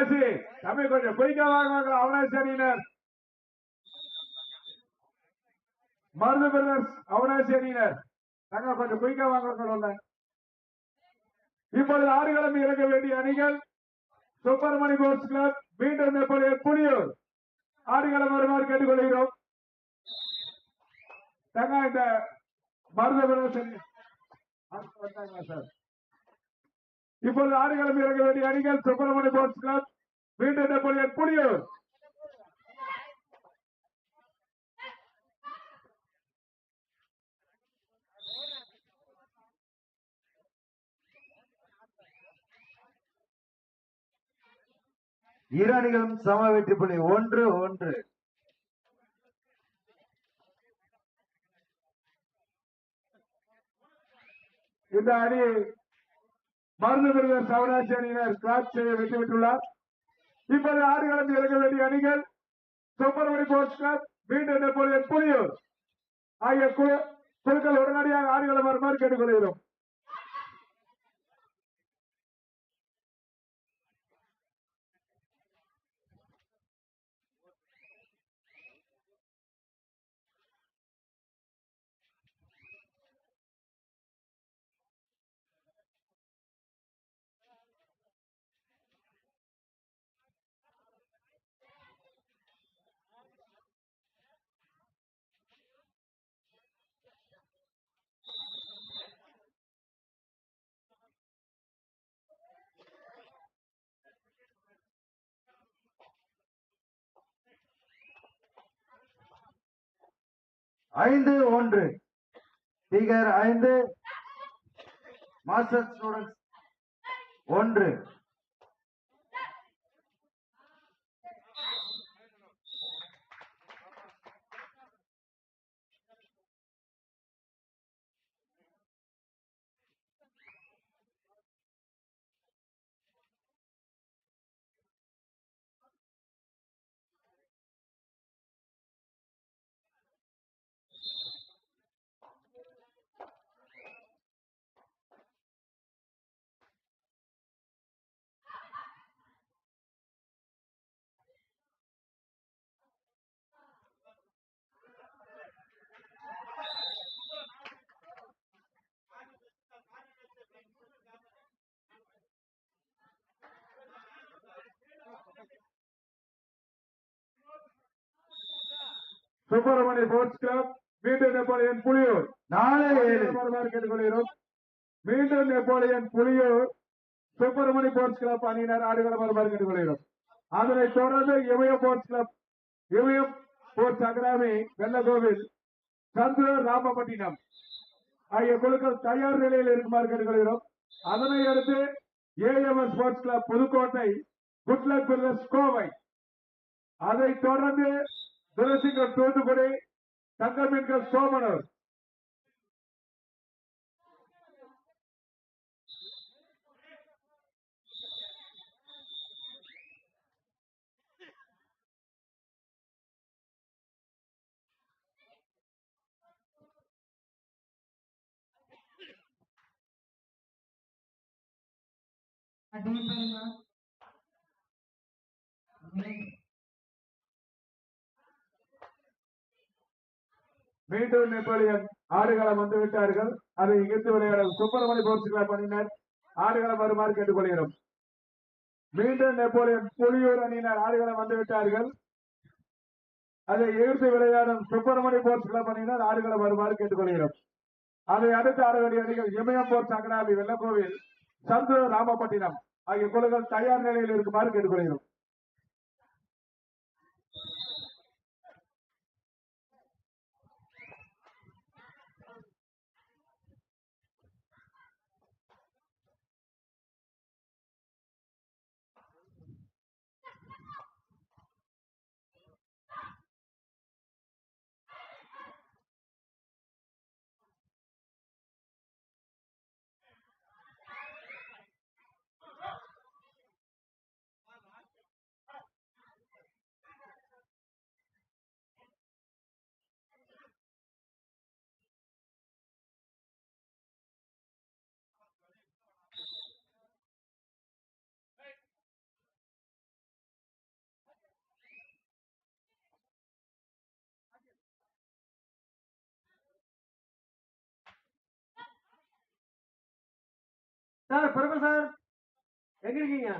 அவனாசி தம்பி கொஞ்சம் குயிக்கா வாங்க அவனாசி அணியினர் மருது பிரதர்ஸ் அவனாசி அணியினர் நாங்க கொஞ்சம் குயிக்கா வாங்க சொல்ல இப்பொழுது ஆடுகளம் இறங்க வேண்டிய அணிகள் சுப்பிரமணி போர்ட்ஸ் கிளப் மீண்டும் நெப்போலியன் புனியூர் ஆடுகளம் வருமாறு கேட்டுக்கொள்கிறோம். தங்க இந்த மருத பிரதர்ஸ் அணி- சார்? இப்பொழுது ஆடுகளம் இறங்க வேண்டிய அணிகள் சுப்பிரமணிய போர்ட்ஸ் கிளப் மீண்டும் நெப்போலியன் புனியூர் இரு அணிகளும் சம வெற்றி புள்ளி. ஒன்று ஒன்று. இந்த அணி மருந்து விருதர் சவராட்சி அணியினர். கிராஸ் செய்ய வெற்றி பெற்றுள்ளார் இப்போது ஆடுகளம் இறங்க வேண்டிய அணிகள். சுப்பிரமணி போர்ட்ஸ் கிளப் மீண்டும் புலியூர். ஆகிய குழு குழுக்கள் உடனடியாக ஆடுகளம் வருமாறு கேட்டுக்கொள்கிறோம் ஐந்து ஒன்று. ஸ்பீக்கர் ஐந்து. மாஸ்டர் ஸ்டூடெண்ட்ஸ் ஒன்று. சுப்பிரமணி போர்ட்ஸ் கிளப் மீண்டும் நெப்போலியன் புலியூர். வருமாறு கேட்டுக்கொள்கிறோம். மீண்டும் Napoleon Puliyur Subramani sports club அணியினர் ஆடுகளம் வருமாறு கேட்டுக்கொள்கிறோம். அதனைத் தொடர்ந்து Imayam sports club Imayam sports academy Vellakovil Chandrur Ramapattinam ஆகிய குழுக்கள் தயார் நிலையில் இருக்குமாறு கேட்டுக்கொள்கிறோம். அதனை அடுத்து AMS sports club Pudukkottai good luck Kovai. அதைத் தொடர்ந்து துளசிங்கம் தூத்துக்குடி தங்கமீன்கள் சோமனூர். மீண்டும் நெப்போலியன் ஆடுகளம் வந்து விட்டார்கள். அதை இங்கிருந்து விளையாடும் சுப்பிரமணி போர்ட்ஸ் பண்ணினர் ஆடுகளம் வருமாறு கேட்டுக்கொள்கிறோம். மீண்டும் நெப்போலியன் புலியூர் அணியினர் ஆடுகளம் வந்து விட்டார்கள். அதை எதிர்த்து விளையாடும் சுப்பிரமணி போர்ஸ் கிளப் அணியினர் ஆடுகளம் வருமாறு கேட்டுக்கொள்கிறோம். அதை அடுத்து ஆட அணிகள் இமயம் போர் அகடாமி வெள்ளக்கோவில் சந்தூர் ராமப்பட்டினம் ஆகிய குழுக்கள் தயார் நிலையில் இருக்குமாறு கேட்டுக்கொள்கிறோம். சார் பிரபு சார் எங்க இருக்கீங்க?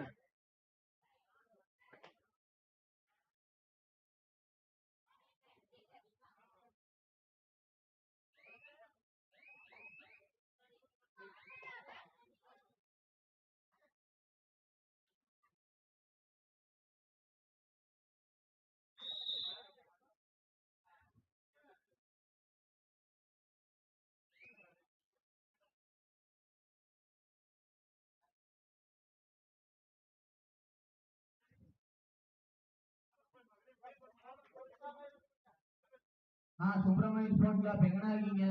ஆ சுப்பிரமணியம் ஸ்போர்ட்ஸ் கிளப் எங்கண்ணா இருக்கீங்க?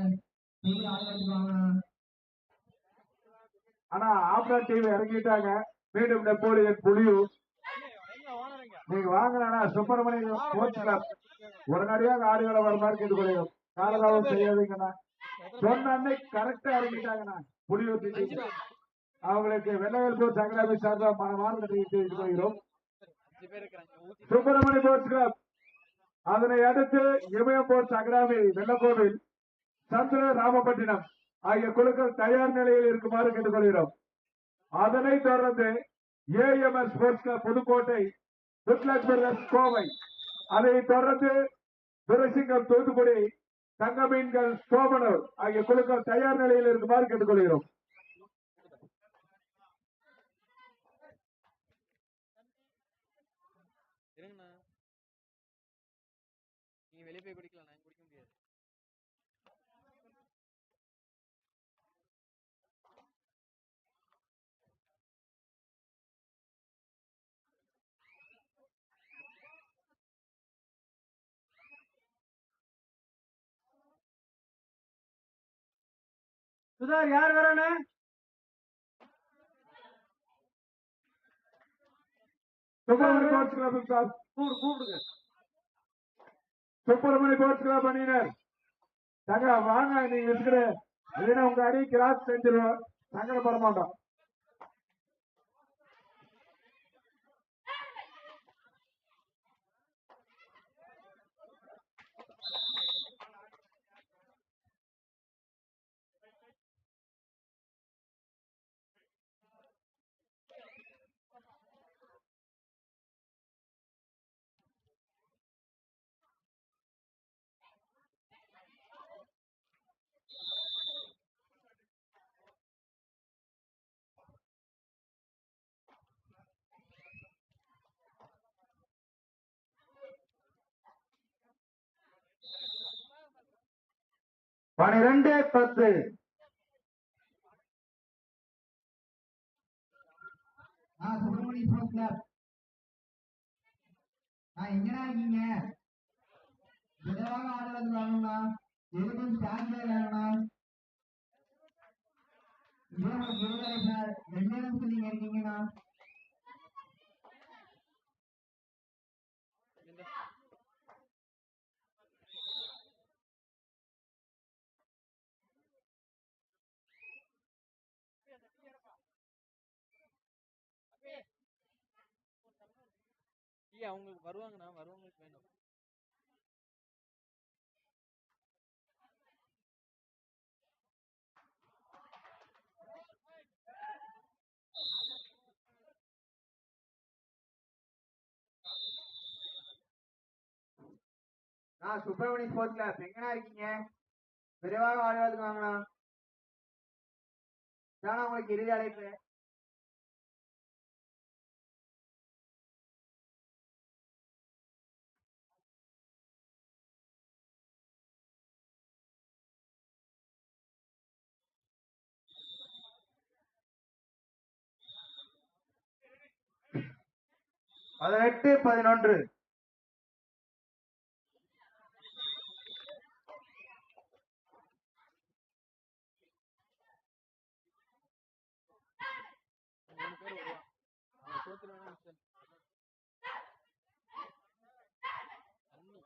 நீங்க ஆள் எடுத்துவாங்க ஆனா ஆப்ரா டீம் இறங்கிட்டாங்க. மீண்டும் நெப்போலியன் புலியூர் நீங்க வாங்கினா சுப்பிரமணியம் ஸ்போர்ட்ஸ் கிளப் உடனடியாக ஆடுகளை வர மாதிரி கேட்டுக்கொள்ளும் காலதாமம் செய்யாதீங்கண்ணா. சொன்ன அன்னைக்கு கரெக்டா இறங்கிட்டாங்கண்ணா. புலியூர் அவங்களுக்கு வெள்ளவேல் போர் சங்கராமி சார்பாக மனமார்ந்த தெரிவித்துக் கொள்கிறோம். சுப்பிரமணிய போர்ட்ஸ் கிளப் அதனை அடுத்து இமயம் போர்ட்ஸ் வெள்ளக்கோவில் சந்திர ராமபட்டினம் ஆகிய குழுக்கள் தயார் நிலையில் இருக்குமாறு கேட்டுக்கொள்கிறோம். அதனைத் தொடர்ந்து AMS sports club Pudukkottai good luck brothers Kovai அதை தொடர்ந்து துரசிங்கம் தூத்துக்குடி தங்கமீன்கள் சோமனூர் ஆகிய குழுக்கள் தயார் நிலையில் இருக்குமாறு கேட்டுக்கொள்கிறோம். இருங்கண்ணா. போய் குடிக்கலாம் நான் குடிக்க முடியாது. சுதார் யார் வரானே? கூப்பிடுங்க. சுப்பிரமணி போர்ட்ஸ் கிளப் அணியினர் தங்க வாங்க நீங்க இருக்கிற இல்லைன்னா உங்க அடி கிராஸ் செஞ்சிருவோம். சங்கடப்பட மாட்டோம். பனிரெண்டு பத்து. ஆ சுப்பிரமணியம் ஸ்போர்ட்ஸ் கிளப் ஆ இருக்கீங்க? விதவாக ஆள் வந்து எதுக்கும் ஸ்டாண்ட் வேணும்ண்ணா இதே இருபதாயிரம் சார் ரெண்டு நீங்க இருக்கீங்கண்ணா இல்ல அவங்களுக்கு வருவாங்கண்ணா வருவங்களுக்கு வேணும். ஆ சுப்பிரமணி ஸ்போர்ட்ஸ் கிளப் எங்கண்ணா இருக்கீங்க? விரைவாக ஆள் வாங்கண்ணா. இதாண்ணா உங்களுக்கு இறுதி அழைப்பு. பதினெட்டு பதினொன்று மூணு பேர் வருவாங்க அவங்க சோத்துல வேணா மிச்சம் தண்ணி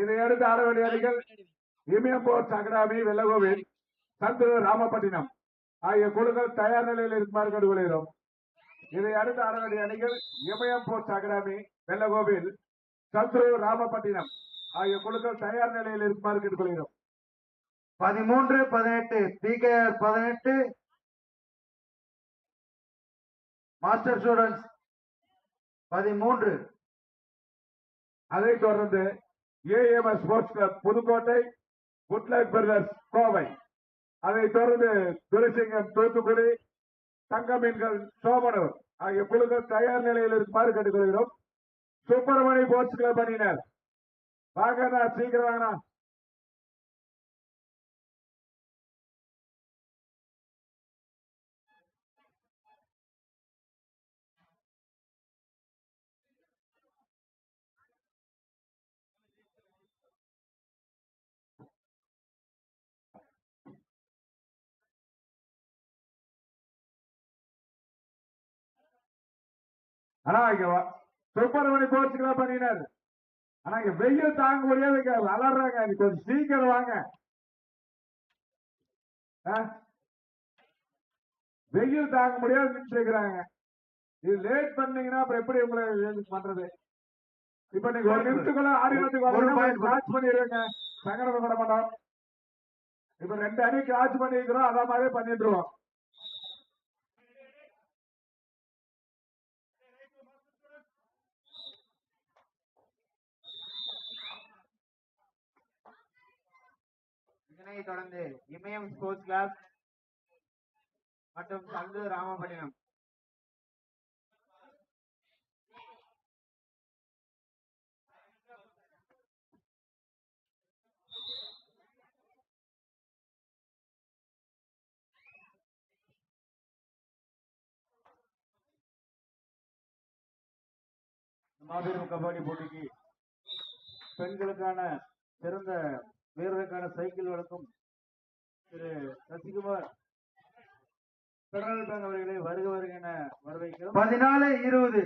இதை அடுத்து ஆட வேண்டிய அணிகள் இமயம் போர்ட்ஸ் அகராமி வெள்ளகோவில் சந்துரு ராமப்பட்டினம் ஆகிய குழுக்கள் தயார் நிலையில் இருக்குமாறு கேட்டுக்கொள்கிறோம். இதை அடுத்து ஆட வேண்டிய அணிகள் இமயம் போர்ட்ஸ் அகாடமி வெள்ளகோவில் சந்துரு ராமப்பட்டினம் ஆகிய குழுக்கள் தயார் நிலையில் இருக்குமாறு கேட்டுக்கொள்கிறோம். பதிமூன்று பதினெட்டு பிகேஆர் பதினெட்டு. மாஸ்டர் ஸ்டூடெண்ட்ஸ் பதிமூன்று. அதைத் தொடர்ந்து AMS sports club Pudukkottai good light brothers Kovai. அதைத் தொடர்ந்து துரைசிங்கம் தூத்துக்குடி தங்கமீன்கள் சோமனூர் ஆகிய குழுக்கள் தயார் நிலையில் இருக்குமாறு கேட்டுக்கொள்கிறோம் சுப்பிரமணி ஸ்போர்ட்ஸ் கிளப் அணியினர். வாங்கண்ணா சீக்கிரம் வாங்கண்ணா. ஆனா இங்க சுப்பிரமணி கிளப் அணியினர் ஆனா இங்க வெயில் தாங்க முடியாது வளர்றாங்க. நீ கொஞ்சம் சீக்கிரம் வாங்க? வெயில் தாங்க முடியாது நினைச்சுக்கிறாங்க இது லேட் பண்ணீங்கன்னா அப்புறம் எப்படி உங்களை பண்றது? இப்ப நீங்க ஒரு நிமிஷத்துக்குள்ள ஆடி வந்து ஒரு point வாட்ச் பண்ணிடுவேங்க சங்கடப்பட மாட்டோம். இப்ப ரெண்டு அணிக்கு ஆட்சி பண்ணிருக்கிறோம் அத மாதிரி பண்ணிட்டுருவோம். இதனைத் தொடர்ந்து இமயம் ஸ்போர்ட்ஸ் கிளப் மற்றும் தந்து ராமபட்டினம். மாபெரும் கபடி போட்டிக்கு பெண்களுக்கான சிறந்த வீரருக்கான சைக்கிள் வழங்கும் திரு சசிகுமார் பெடரல் பேங்க் அவர்களை வருக வருக என வரவேற்கிறோம். பதினாலு இருபது.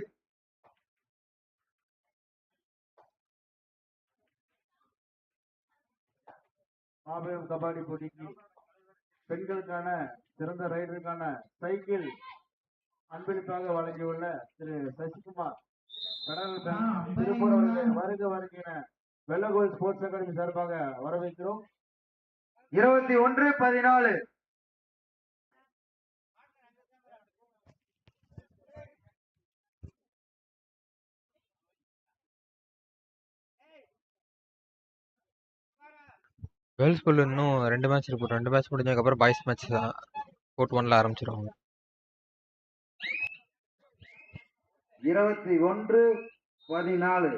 மாபெரும் கபாடி போட்டிக்கு பெண்களுக்கான சிறந்த ரைடருக்கான சைக்கிள் அன்பளிப்பாக வழங்கியுள்ள திரு சசிகுமார் பெடரல் பேங்க் திருப்பூர் அவர்களை வருக வருக என வெள்ளகோவில் ஸ்போர்ட்ஸ் அகாடமி சார்பாக வரவேற்கிறோம். இருபத்தி ஒன்று பதினாலு. கேர்ள்ஸ் ஸ்கூல் இன்னும் ரெண்டு மேட்ச் இருக்கு ரெண்டு மேட்ச் முடிஞ்சதுக்கப்புறம் பாய்ஸ் மேட்ச் கோர்ட் ஒன்ல ஆரம்பிச்சிருவாங்க. இருபத்தி ஒன்று பதினாலு.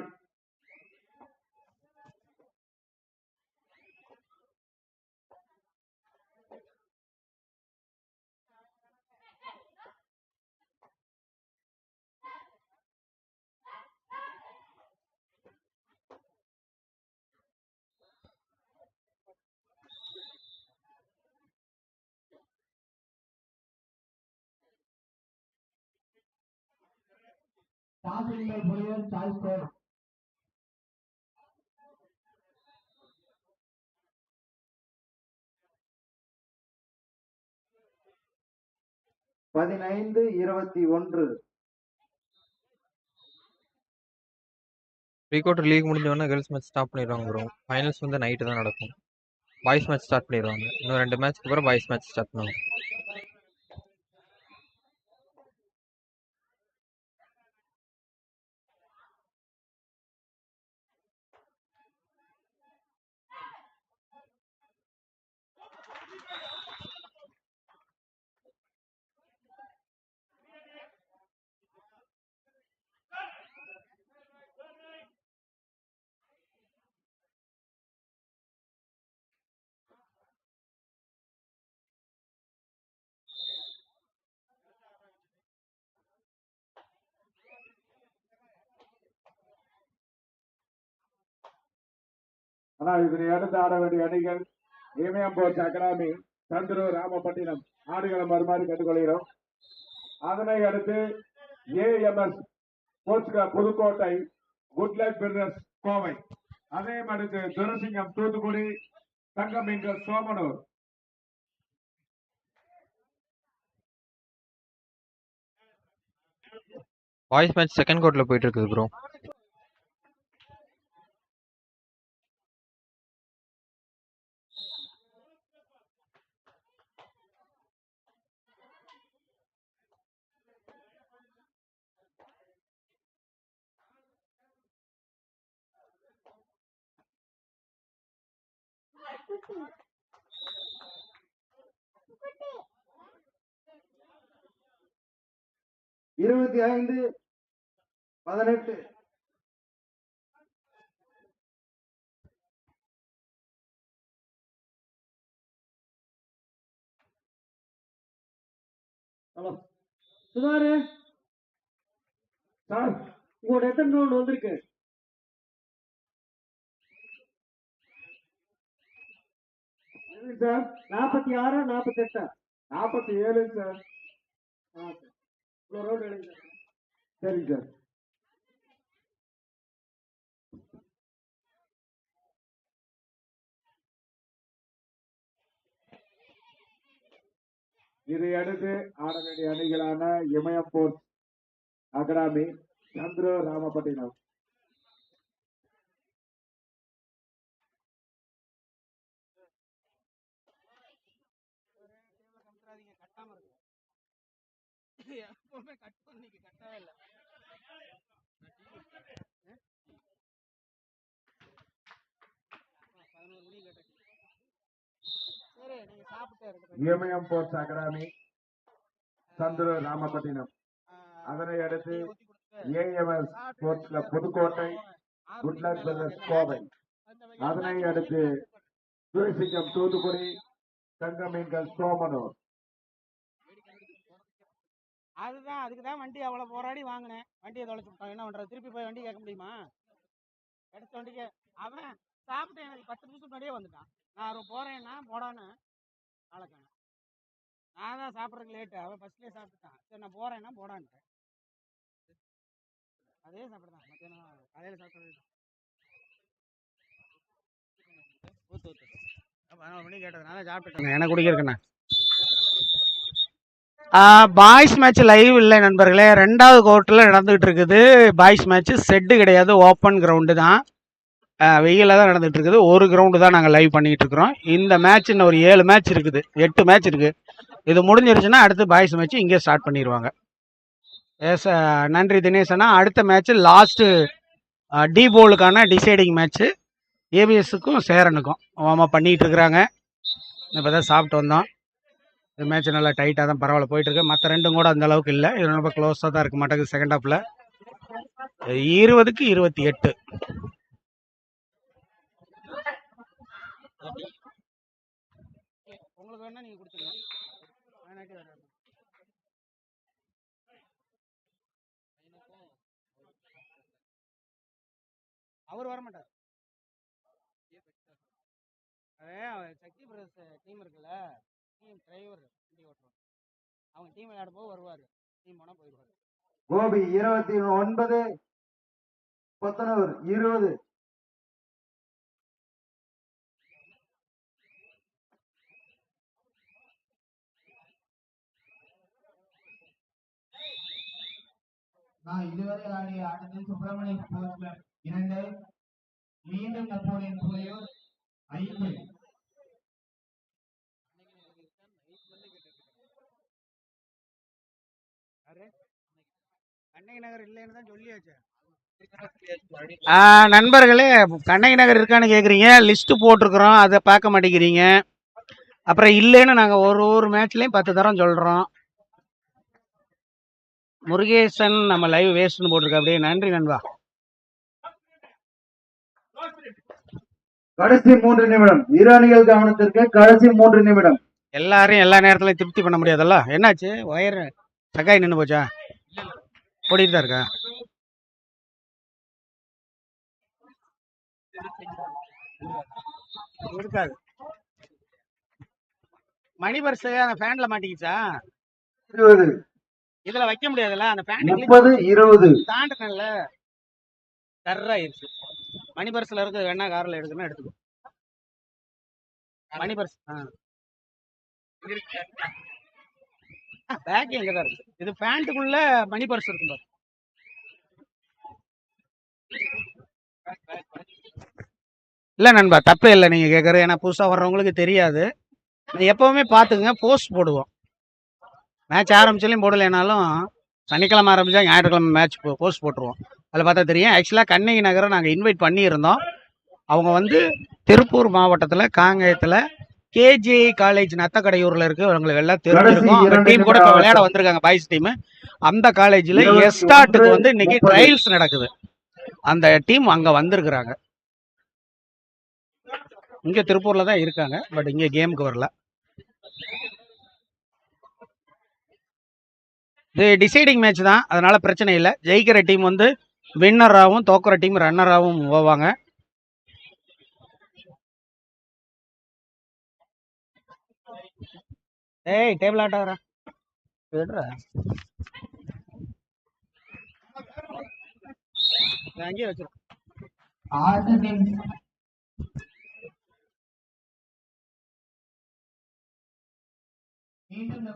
தாசில்தார் புலியூர் சாய்ஸ் கோட் பதினைந்து இருபத்தி ஒன்று. ப்ரீ குவார்டர் லீக் முடிஞ்சோடனே கேர்ள்ஸ் மேட்ச் ஸ்டாப் பண்ணிடுவாங்க ப்ரோ ஃபைனல்ஸ் வந்து நைட்டு தான் நடக்கும். பாய்ஸ் மேட்ச் ஸ்டார்ட் பண்ணிடுவாங்க. இன்னும் ரெண்டு மேட்ச்க்கு அப்புறம் பாய்ஸ் மேட்ச் ஸ்டார்ட் பண்ணுவாங்க. ஆனால் இதனை அடுத்து ஆட வேண்டிய அணிகள் இமயம்போச்சு அகாடமி தந்தூர் ராமப்பட்டினம் ஆடுகளை மறுமாறி கண்டுகொள்கிறோம். அதனை அடுத்து AMS Portugal Pudukkottai good life builders Kovai. அதே அடுத்து துரசிங்கம் தூத்துக்குடி தங்கம் இன்று சோமனூர். வாய்ஸ் மேட்ச் செகண்ட் கோர்ட்ல போயிட்டு இருக்குது ப்ரோ இருபத்தி ஐந்து பதினெட்டு. ஹலோ சுதாரு. சார் உங்களோட எத்தனை ரவுண்ட் வந்திருக்கு? எதுங்க சார்? நாற்பத்தி ஆறா நாற்பத்தி எட்டா நாற்பத்தி ஏழு சார். இவ்வளோ ரவுண்ட் எடுங்க சரிங்க சார் இதை அடுத்து ஆட வேண்டிய அணிகளான Imayam sports academy Chandra Ramapattinam Imayam sports academy Chandra Ramapattinam. அதனை அடுத்து AMS sports club Pudukkottai good luck brothers Kovai. அதனை அடுத்து துளசிக்கம் தூத்துக்குடி தங்கமீன்கள் சோமனூர். அதுதான் அதுக்கு தான் வண்டி அவ்வளோ போராடி வாங்கினேன். வண்டியை தொலைச்சு விட்டான் என்ன பண்ணுறது திருப்பி போய் வண்டி கேட்க முடியுமா? எடுத்த வண்டிக்கு அவன் சாப்பிட்டு எனக்கு பத்து நிமிஷம் முன்னாடியே வந்துட்டான். நான் போகிறேன்னா போடான்னு ஆளக்கான நான் தான் சாப்பிட்றதுக்கு லேட்டு அவன் ஃபஸ்ட்லேயே சாப்பிட்டுட்டான். சரி நான் போகிறேன்னா போடான்ட்டேன் அதே சாப்பிட்றான் மத்தியானம் காலையில் சாப்பிட்றது ஊத்து ஊத்து. பதினோரு மணி கேட்டது நான் தான் சாப்பிட்டுட்டேன் எனக்கு குடிக்கிறேண்ணே பாய்ஸ் மேட்ச் லைவ் இல்லை நண்பர்களே. ரெண்டாவது கோர்ட்டில் நடந்துகிட்டு இருக்குது பாய்ஸ் மேட்ச் செட்டு கிடையாது. ஓப்பன் கிரவுண்டு தான். வெயிலில் தான் நடந்துகிட்டு இருக்குது ஒரு கிரவுண்டு தான் நாங்கள் லைவ் பண்ணிகிட்டு இருக்கிறோம் இந்த மேட்ச் இன்னும் ஒரு ஏழு மேட்ச் இருக்குது. எட்டு மேட்ச் இருக்குது இது முடிஞ்சிருச்சுன்னா அடுத்து பாய்ஸ் மேட்ச் இங்கே ஸ்டார்ட் பண்ணிடுவாங்க. எஸ் நன்றி தினேசனா அடுத்த மேட்ச் லாஸ்ட்டு டி போலுக்கான டிசைடிங் மேட்ச்சு ஏபிஎஸ்க்கும் சேரனுக்கும். வார்ம் பண்ணிகிட்டு இருக்கிறாங்க இப்போ தான் சாப்பிட்டு வந்தோம். இந்த மேட்ச் நல்லா டைட்டாக தான் பரவாயில்ல போயிட்டு இருக்கு மற்ற ரெண்டும் கூட அந்த அளவுக்கு இல்லை. இது ரொம்ப க்ளோஸாக தான் இருக்க மாட்டேங்குது செகண்ட் ஹாஃபில் இருபதுக்கு இருபத்தி எட்டு. உங்களுக்கு வேணா நீங்கள் கொடுத்துருங்க அவர் வர மாட்டார். சக்தி பிரதர்ஸ் டீம் இருக்குல்ல. டீம் டிரைவர் வண்டி ஓட்டுறோம் அவங்க டீம் விளையாடும் போது வருவார். டீம் போனால் போயிடுவார் கோபி இருபத்தி ஒன்பது கொத்தனூர் இருபது. நான் இதுவரை ஆடிய ஆட்டத்தில் சுப்பிரமணிய ஸ்போர்ட்ஸ் கிளப் இரண்டு. மீண்டும் நெப்போலியன் புலியூர். ஐந்து. கண்ணகி நகர் இல்லைன்னு தான் சொல்லியாச்சு. நண்பர்களே கண்ணகி நகர் இருக்கான்னு கேட்குறீங்க லிஸ்ட்டு போட்டிருக்கிறோம். அதை பார்க்க மாட்டேங்கிறீங்க. அப்புறம் இல்லைன்னு நாங்கள் ஒரு ஒரு மேட்ச்லேயும் பத்து தரம் சொல்கிறோம் முருகேசன் நம்ம லைவ் வேஸ்ட்னு போட்டிருக்க. அப்படியே நன்றி நண்பா. கடைசி மூன்று நிமிடம். இரு அணிகள் கவனத்திற்கு கடைசி மூன்று நிமிடம். எல்லாரையும் எல்லா நேரத்துலையும் திருப்தி பண்ண முடியாதுல்ல? என்னாச்சு? ஒயர் சக்காய் நின்று போச்சா? ஓடிட்டு தான் இருக்கா இருக்காது மணி பர்ஸ் அந்த ஃபேன்ல மாட்டிக்கிச்சா? இருபது. இதுல வைக்க முடியாதுல்ல? அந்த ஃபேன் முப்பது இருபது. தாண்டினல்ல கர்றாயிருச்சு மணி பர்ஸ்ல இருக்கு வேணா கார்ல எடுக்கணும் எடுத்துக்கோ. மணி பர்ஸ் ஆ. பேக் எங்க தான் இருக்கு. இது பேண்ட்டுக்குள்ள மணி பர்ஸ் இருக்கும் பாரு. இல்லை நண்பா தப்பு இல்லை நீங்கள் கேட்குறது ஏன்னா புதுசாக வர்றவங்களுக்கு தெரியாது. எப்போவுமே பார்த்துக்குங்க போஸ்ட் போடுவோம். மேட்ச் ஆரம்பிச்சாலையும் போடலைனாலும் சனிக்கிழமை ஆரம்பித்தா ஞாயிற்றுக்கிழமை மேட்ச் போஸ்ட் போட்டுருவோம். அதில் பார்த்தா தெரியும். ஆக்சுவலாக கண்ணகி நகரை நாங்கள் இன்வைட் பண்ணியிருந்தோம். அவங்க வந்து திருப்பூர் மாவட்டத்தில் காங்கேயத்தில் கேஜே காலேஜ் நத்தக்கடையூரில் இருக்கு. அவங்களுக்கு எல்லாம் தெரிஞ்சிருக்கும். டீம் கூட இப்போ விளையாட. வந்திருக்காங்க பாய்ஸ் டீம் அந்த காலேஜில் எஸ்டாட்டுக்கு வந்து இன்னைக்கு. ட்ரையல்ஸ் நடக்குது. அந்த டீம் அங்கே வந்திருக்கிறாங்க. இங்கே திருப்பூரில் தான் இருக்காங்க பட் இங்கே கேமுக்கு வரல. இது டிசைடிங் மேட்ச் தான். அதனால பிரச்சனை இல்லை. ஜெயிக்கிற டீம் வந்து வின்னராகவும் தோக்குற டீம் ரன்னராகவும் போவாங்க ஏய் டேபிள் ஆட்டாரா விடுறா இதை அங்கேயே வச்சிரு ஆட்டத்தின் மீண்டும் நெப்போலியன்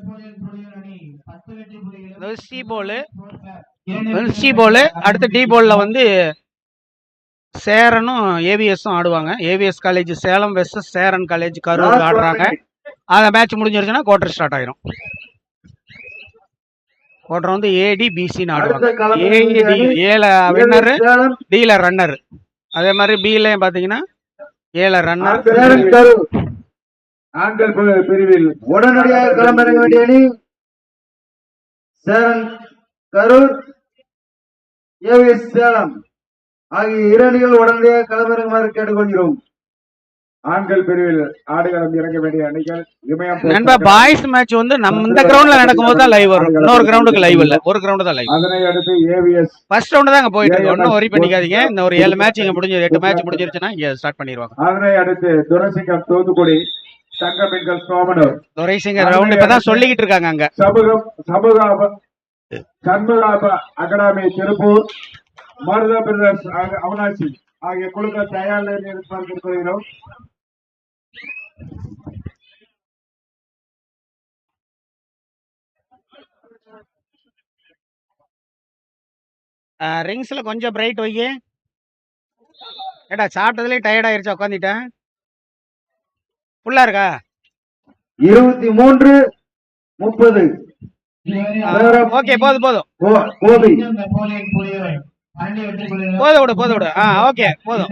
புலிகள் அணி பத்து வெற்றி புலிகளும் அதாவது சி போலு சி அடுத்து டி போலில் வந்து சேரனும் ஏவிஎஸும் ஆடுவாங்க. AVS college Salem west Cheran college Karur ஆடுறாங்க. அந்த மேட்ச் முடிஞ்சிருச்சுன்னா குவார்டர் ஸ்டார்ட் ஆயிரும். குவார்டர் வந்து ஏடி பிசின்னு ஆடுவாங்க. ஏடி ஏல வின்னரு டில ரன்னர் அதே மாதிரி பிலையும் பார்த்தீங்கன்னா ஏல ரன்னர் ஆண்கள் பிரிவில் உடனடியாக களமிறங்க வேண்டிய அணி சேலம் கரூர் ஏவிஎஸ் சேலம் ஆகிய இரு அணிகள் உடனடியாக களமிறங்குமாறு கேட்டுக்கொள்கிறோம். ஆண்கள் பிரிவில் ஆடுகளம் இறங்க வேண்டிய அணிகள் இமயம் நண்பா பாய்ஸ் மேட்ச் வந்து நம்ம இந்த கிரவுண்ட்ல நடக்கும்போது தான் லைவ் வரும். இன்னொரு கிரவுண்டுக்கு லைவ் இல்ல. ஒரு கிரவுண்ட் தான் லைவ் அதனை அடுத்து ஏவிஎஸ் ஃபர்ஸ்ட் ரவுண்ட் தான் போயிட்டு இருக்கு. ஒன்றும் ஒரி பண்ணிக்காதீங்க. இந்த ஒரு ஏழு மேட்ச் இங்க முடிஞ்சு எட்டு மேட்ச் முடிஞ்சிருச்சுன்னா இங்க ஸ்டார்ட் பண்ணிடுவாங்க. அதனை அடுத்து துரசிங்கம் தூத்துக்குடி தங்க பெண்கள் சோமனூர் துரைசிங்க ரவுண்ட் இப்பதான் சொல்லிக்கிட்டு இருக்காங்க அங்க. சமூகம் சமூகாப சண்முகாப அகாடமி திருப்பூர் மருத பிரதர்ஸ் அவனாசி ஆகிய குழுக்கள் தயார் நிலையில் எதிர்பார்த்து கொள்கிறோம் ரிங்ஸ்ல கொஞ்சம் பிரைட் வைக்க ஏடா சாப்பிட்டதுலேயே டயர்ட் ஆயிருச்சா உட்காந்துட்டேன் ஃபுல்லா இருக்கா? இருபத்தி மூன்று முப்பது. ஓகே போதும் போதும். கோபி. போதும் விடு போதும் விடு. ஆ ஓகே போதும்.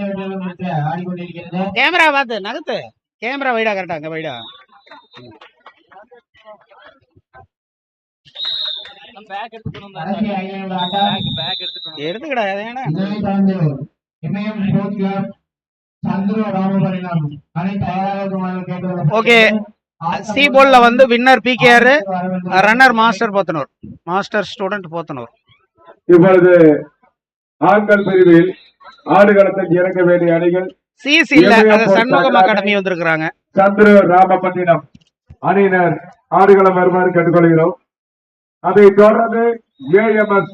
கேமரா பார்த்து நகத்து. கேமரா வைடா கரெக்டா அங்க வைடா. எடுத்துக்கடா ஓகே சி போல்ல வந்து வின்னர் பிகேஆர் வர runner master Pothanur. Master student Pothanur. இப்பொழுது ஆண்கள் பிரிவில் ஆடுகளத்தில் இறங்க வேண்டிய அணிகள் சிசி இல்ல சண்முகம் அகாடமி வந்திருக்கிறாங்க. சந்திர ராமபட்டினம் அணியினர் ஆடுகளம் வருமாறு கேட்டுக்கொள்கிறோம். அதை தொடர்ந்து ஏஎம்எஸ்